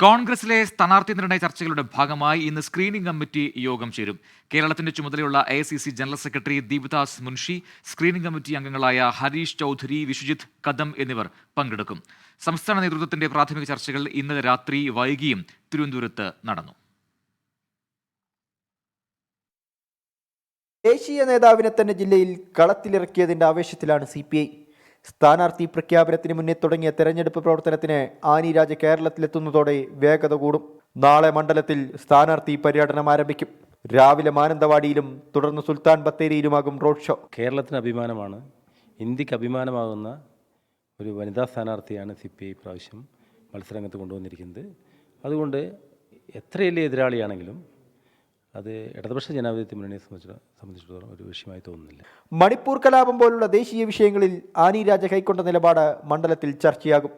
കോൺഗ്രസിലെ സ്ഥാനാർത്ഥി നിർണയ ചർച്ചകളുടെ ഭാഗമായി ഇന്ന് സ്ക്രീനിംഗ് കമ്മിറ്റി യോഗം ചേരും. കേരളത്തിന്റെ ചുമതലയുള്ള A C C general secretary Deepadas Munshi screening committee അംഗങ്ങളായ ഹരീഷ് ചൗധരി വിശ്വജിത്ത് കദം എന്നിവർ പങ്കെടുക്കും. സംസ്ഥാന നേതൃത്വത്തിന്റെ പ്രാഥമിക ചർച്ചകൾ ഇന്നലെ രാത്രി വൈകിയും തിരുവനന്തപുരത്ത് നടന്നു. ദേശീയ നേതാവിനെ തന്നെ ജില്ലയിൽ കളത്തിലിറക്കിയതിന്റെ ആവേശത്തിലാണ് സി പി ഐ. സ്ഥാനാർത്ഥി പ്രഖ്യാപനത്തിന് മുന്നേ തുടങ്ങിയ തെരഞ്ഞെടുപ്പ് പ്രവർത്തനത്തിന് ആനി രാജ കേരളത്തിലെത്തുന്നതോടെ വേഗത കൂടും. നാളെ മണ്ഡലത്തിൽ സ്ഥാനാർത്ഥി പര്യടനം ആരംഭിക്കും. രാവിലെ മാനന്തവാടിയിലും തുടർന്ന് സുൽത്താൻ ബത്തേരിയിലുമാകും റോഡ് ഷോ. കേരളത്തിന് അഭിമാനമാണ്. ഇന്ത്യയ്ക്ക് അഭിമാനമാകുന്ന ഒരു വനിതാ സ്ഥാനാർത്ഥിയാണ് സി പി ഐ പ്രാവശ്യം മത്സരരംഗത്ത് കൊണ്ടുവന്നിരിക്കുന്നത്. അതുകൊണ്ട് എത്ര വലിയ എതിരാളിയാണെങ്കിലും അത് ഇടതുപക്ഷ ജനാധിപത്യ മുന്നണിയെ സംബന്ധിച്ചിട സംബന്ധിച്ചിടത്തോളം ഒരു വിഷയമായി തോന്നുന്നില്ല. മണിപ്പൂർ കലാപം പോലുള്ള ദേശീയ വിഷയങ്ങളിൽ ആനി രാജ കൈക്കൊണ്ട നിലപാട് മണ്ഡലത്തിൽ ചർച്ചയാകും.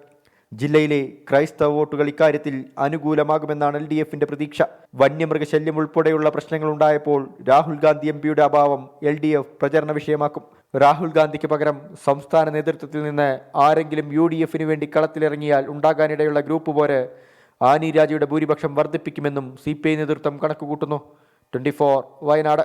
ജില്ലയിലെ ക്രൈസ്തവ വോട്ടുകൾ ഇക്കാര്യത്തിൽ അനുകൂലമാകുമെന്നാണ് എൽ ഡി എഫിന്റെ പ്രതീക്ഷ. വന്യമൃഗശല്യം ഉൾപ്പെടെയുള്ള പ്രശ്നങ്ങൾ ഉണ്ടായപ്പോൾ രാഹുൽ ഗാന്ധി എം പിയുടെ അഭാവം എൽ ഡി എഫ് പ്രചരണ വിഷയമാക്കും. രാഹുൽ ഗാന്ധിക്ക് പകരം സംസ്ഥാന നേതൃത്വത്തിൽ നിന്ന് ആരെങ്കിലും യു ഡി എഫിന് വേണ്ടി കളത്തിലിറങ്ങിയാൽ ഉണ്ടാകാനിടയുള്ള ഗ്രൂപ്പ് പോര് ആനി രാജയുടെ ഭൂരിപക്ഷം വർദ്ധിപ്പിക്കുമെന്നും സി പി ഐ നേതൃത്വം കണക്കുകൂട്ടുന്നു. Twenty four Wayanad.